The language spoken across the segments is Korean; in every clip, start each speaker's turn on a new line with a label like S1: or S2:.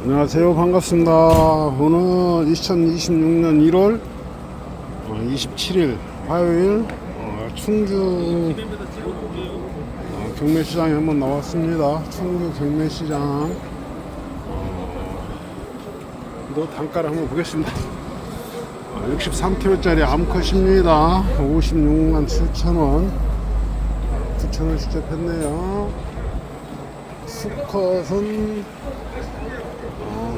S1: 안녕하세요. 반갑습니다. 오늘 2026년 1월 27일 화요일 어, 충주 어, 경매시장에 한번 나왔습니다. 충주 경매시장 어, 너 단가를 한번 보겠습니다. 63kg짜리 암컷입니다. 56만 7천원 9천원 시작했네요. 수컷은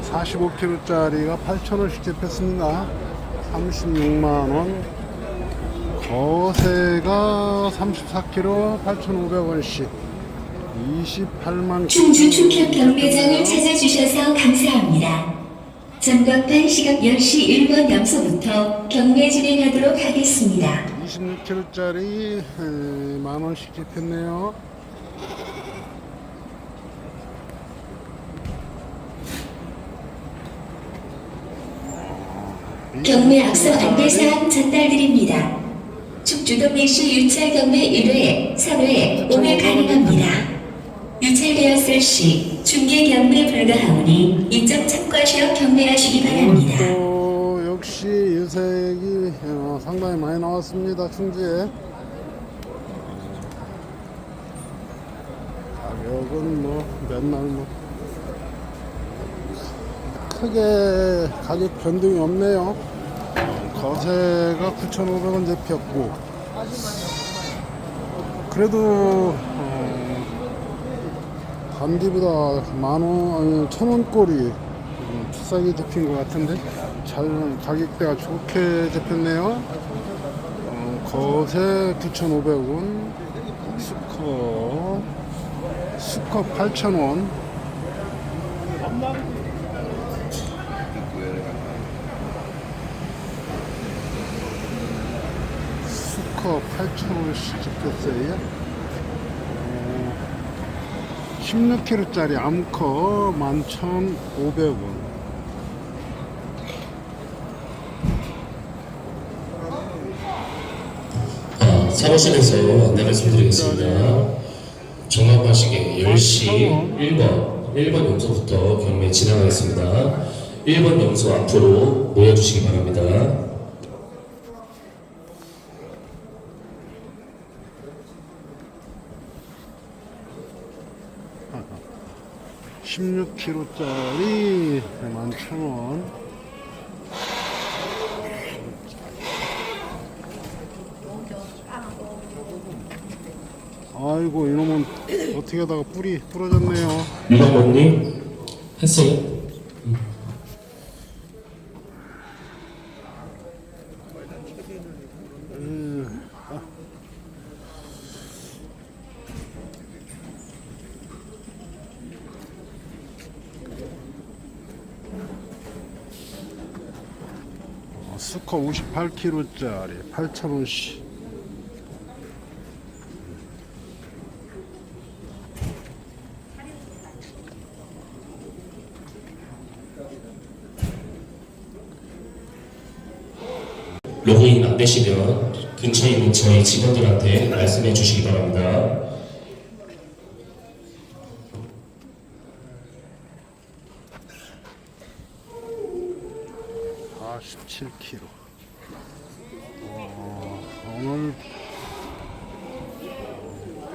S1: 45kg짜리가 8,000원씩 잡혔습니다. 36만원. 거세가 34kg 8,500원씩. 28만
S2: 충주 축협 경매장을 찾아주셔서 감사합니다. 전광판 시각 10시 1분 염소부터 경매 진행하도록 하겠습니다.
S1: 26kg짜리 만원씩 잡혔네요.
S2: 경매 앞서 안내사항 전달드립니다. 축주동 일시 유찰 경매 1회, 3회 오늘 가능합니다. 유찰되었을 시 중개 경매 불가하오니 이점 참고하시어 경매하시기 바랍니다.
S1: 또 역시 유색이 어, 상당히 많이 나왔습니다. 충주에. 가격은 뭐 맨날 뭐 크게 가격 변동이 없네요. 거세가 9,500원 잡혔고 그래도 어, 단기보다 만원 아니 천원 꼴이 음, 비싸게 잡힌 것 같은데 잘 가격대가 좋게 잡혔네요. 어, 거세 9,500원, 수컷 수컷 8,000원. 수컷 8,000원씩 잡혔어요. 어, 16kg짜리 암컷 11,500원.
S3: 아, 사무실에서 안내 말씀드리겠습니다. 정합하시게 10시 1번, 1번 용소부터 경매 진행하겠습니다. 1번 용소 앞으로 모여주시기 바랍니다.
S1: 16kg짜리 11,000원. 아이고 이놈은 어떻게 하다가 뿔이 부러졌네요.
S3: 유방범님 했어요?
S1: 수컷 58kg짜리 8,000원씩.
S3: 로그인 안 되시면 근처에 있는 저희 직원들한테 말씀해 주시기 바랍니다.
S1: 아, 47kg. 어, 오늘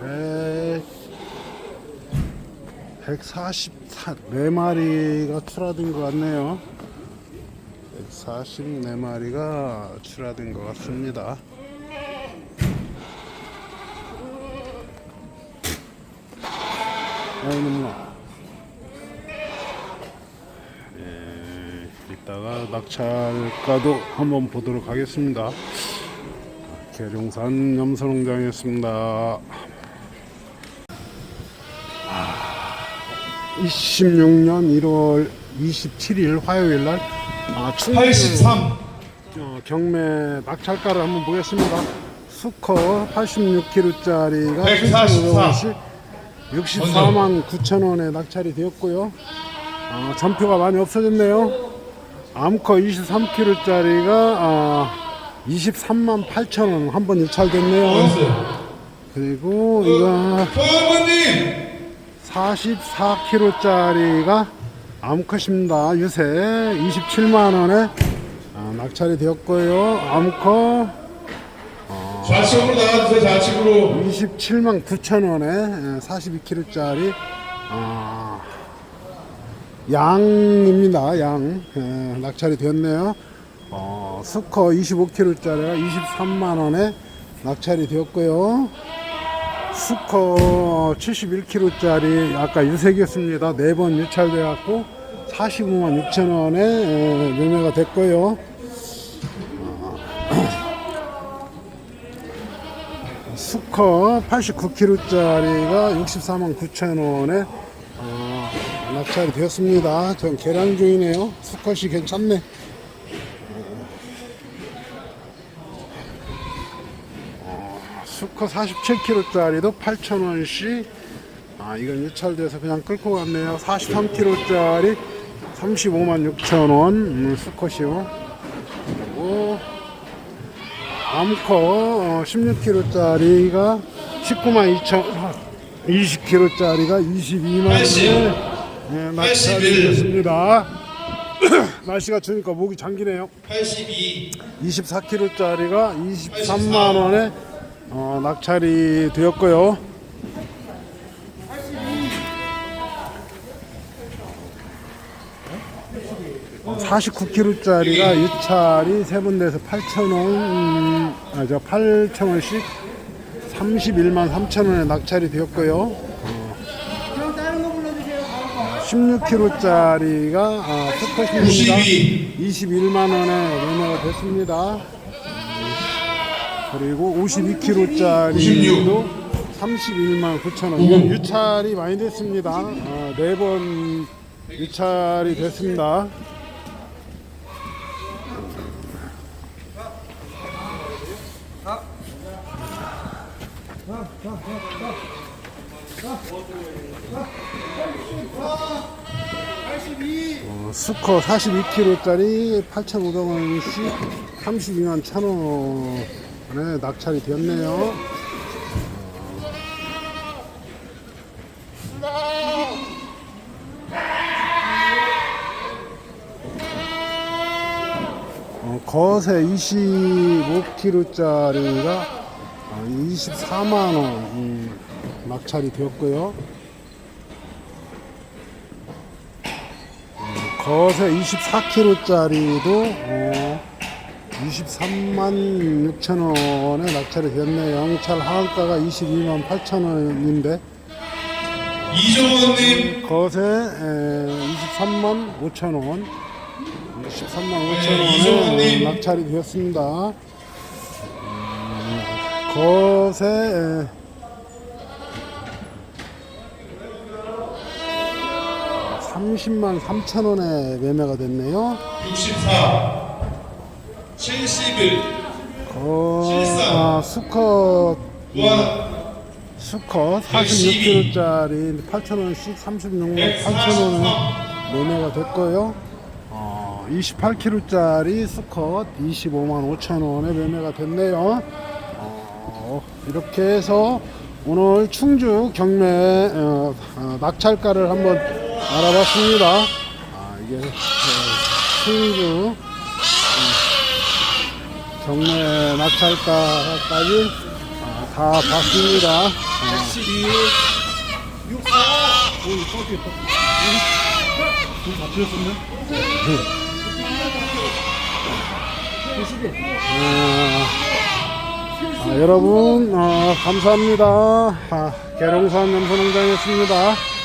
S1: 100, 144마리가 출하된 것 같네요. 144마리가 출하된 것 같습니다. 아, 이놈아. 예, 이따가 낙찰가도 한번 보도록 하겠습니다. 계룡산 염소농장이었습니다. 26년 1월 27일 화요일 날 아, 충주
S4: 83
S1: 어, 경매 낙찰가를 한번 보겠습니다. 수컷 86kg짜리가
S4: 144.
S1: 64만 9천 원에 낙찰이 되었고요. 어, 전표가 많이 없어졌네요. 암컷 23kg짜리가 아, 23만 8천 원 한 번.
S4: 어딨어요?
S1: 그리고 이거
S4: 조원님
S1: 44kg짜리가 암컷입니다. 유세 27만 원에 아, 낙찰이 되었고요. 암컷
S4: 좌측으로 나와주세요. 좌측으로.
S1: 27만 9천 원에 42kg짜리 아, 양입니다. 양 에, 낙찰이 되었네요. 어, 수커 25kg짜리가 23만 원에 낙찰이 되었고요. 수커 71kg짜리 아까 유색이었습니다. 네 번 유찰되었고 45만 6천 원에 매매가 됐고요. 수커 89kg짜리가 64만 9천 원에 어, 낙찰이 되었습니다. 전 계량 중이네요. 수컷이 괜찮네. 어, 수컷 47kg짜리도 8천원씩 아 이건 유찰돼서 그냥 끌고 갔네요. 43kg짜리 35만 6천원 음, 수컷이요. 그리고 암커 16kg짜리가 19만 2천 20kg짜리가 22만 원에 네, 낙찰이
S4: 81.
S1: 됐습니다. 날씨가 추우니까 목이 잠기네요.
S4: 82.
S1: 24kg짜리가 23만 원에 어, 낙찰이 되었고요. 어, 49kg짜리가 유찰이 세 군데에서 8,000원, 음, 아, 저 8,000원씩 31만 3천원에 낙찰이 되었고요. 16kg짜리가 아, 수컷입니다.
S4: 92.
S1: 21만 원에 매매가 됐습니다. 그리고 52kg짜리도 31만 9천 원. 이건 유찰이 많이 됐습니다. 아, 네번 유찰이 됐습니다. 어, 수커 42kg짜리 8,500원씩 32만 1,000원에 낙찰이 되었네요. 어, 거세 25kg짜리가 24만원 음, 낙찰이 되었고요. 거세 24kg짜리도 어, 23만 6천 원에 낙찰이 되었네요. 영찰 하한가가 22만 8천 원인데
S4: 이종원님.
S1: 거세 에, 23만 5천 원, 23만 5천
S4: 네,
S1: 원에
S4: 이종원님.
S1: 낙찰이 되었습니다. 음, 거세 에, 30만 3천 원에 매매가 됐네요.
S4: 64. 71.
S1: 거,
S4: 실상.
S1: 아, 수컷. 수컷
S4: 112.
S1: 46kg짜리 8,000원씩 36만 8,000원에 매매가 됐고요. 어, 28kg짜리 수컷 25만 5천 원에 매매가 됐네요. 어, 이렇게 해서 오늘 충주 경매 어, 어, 낙찰가를 한번 알아봤습니다. 아, 이게 어, 충주 음, 경매 낙찰가까지 아, 다 봤습니다. 82, 64, 오, 이거 다 틀렸었네? 아, 아, 여러분, 어, 감사합니다. 아, 계룡산 염소농장이었습니다.